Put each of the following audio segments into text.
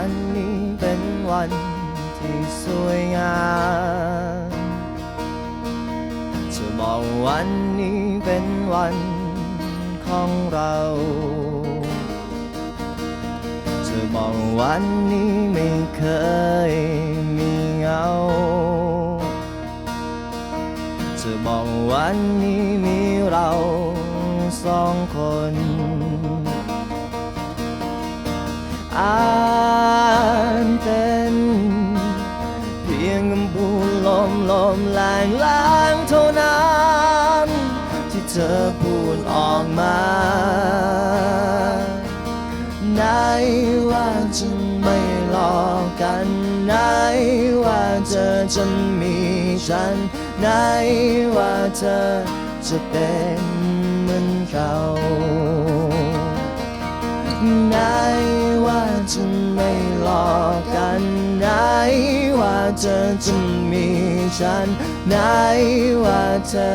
วันนี้เป็นวันที่สวยงามจะบอกวันนี้เป็นวันของเราจะบอกวันนี้ไม่เคยมีเงาจะบอกวันนี้มีเราสองคน อ่านเป็นเพียงคำพูดลมลมแรงแรงเท่านั้น ที่เธอพูดออกมา ไหนว่าจะไม่หลอกกัน ไหนว่าเธอจะมีฉัน ไหนว่าเธอจะเป็นเหมือนเขาไหน จะไม่หลอกกันไหนว่าเธอจะมีฉันไหนว่าเธอ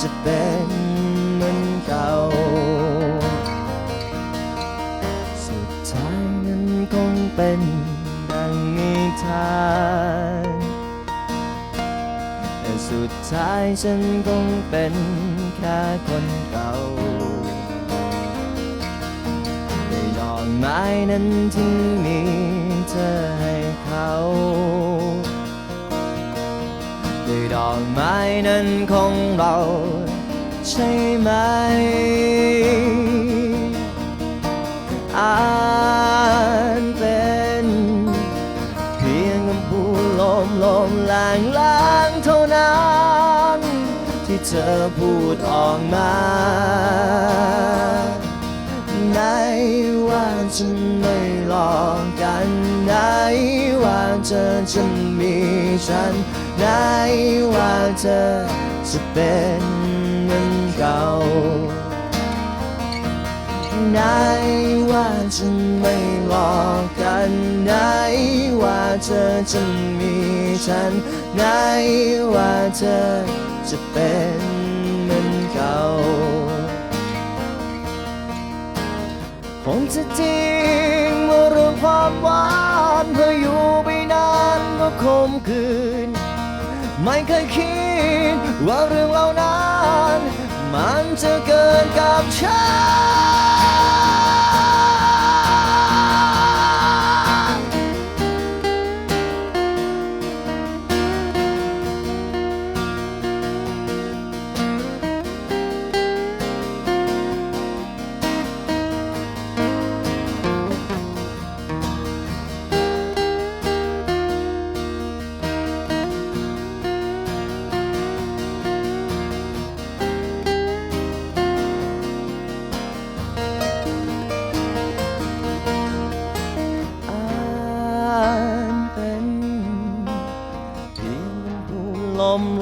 จะเป็นเหมือนเก่าสุดท้ายนั้นคงเป็นดังนิทานแต่สุดท้ายฉันคงเป็นแค่คนเก่า ดอกไม้นั้นที่มีเธอให้เขาด้วยดอกไม้นั้นของเรา ใช่ไหมอ่านเป็นเพียงคำพูดลมลมแรงแรงเท่านั้น ที่เธอพูดออกมา ว่าจะไม่หลอกกันไหนว่าเธอจะมีฉันไหนว่าเธอจะเป็นเหมือนเก่าไหนว่าจะไม่หลอกกันไหนว่าเธอจะมีฉันไหนว่าเธอจะเป็นเหมือนเก่า งจะจริงว่าเรื่องความหวานเพื่ออยู่ไปนานก็คมคืน ไม่เคยคิดว่าเรื่องเหล่านั้น มันจะเกินกับฉัน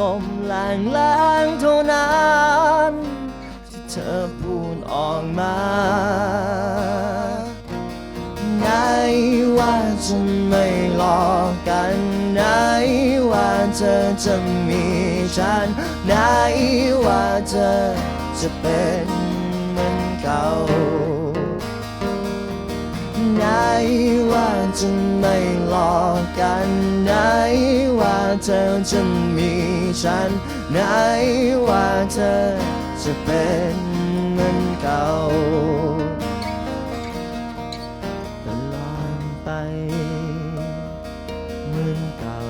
ลมแรงแรงเท่านั้นที่เธอพูดออกมาไหนว่าจะไม่หลอกกันไหนว่าเธอจะมีฉันไหนว่าเธอจะเป็นเหมือนเก่าไหน จะไม่หลอกกันไหนว่าเธอจะมีฉันไหนว่าเธอจะเป็นเหมือนเก่าตลอดไปเหมือนเก่า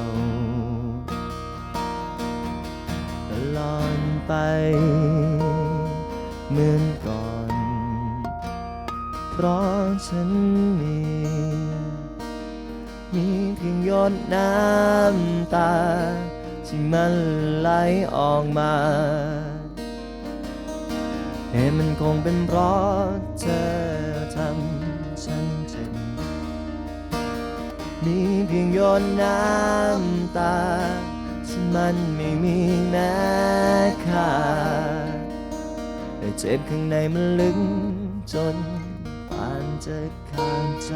ตลอดไปเหมือนก่อน เพราะฉันมี มีเพียงหยดน้ำตา ที่มันไหลออกมาแต่มันคงเป็นเพราะเธอทำฉันเจ็บมีเพียงหยดน้ำตาที่มันไม่มีแม้ค่าแต่เจ็บข้างในมันลึกจนปานจะขาดใจ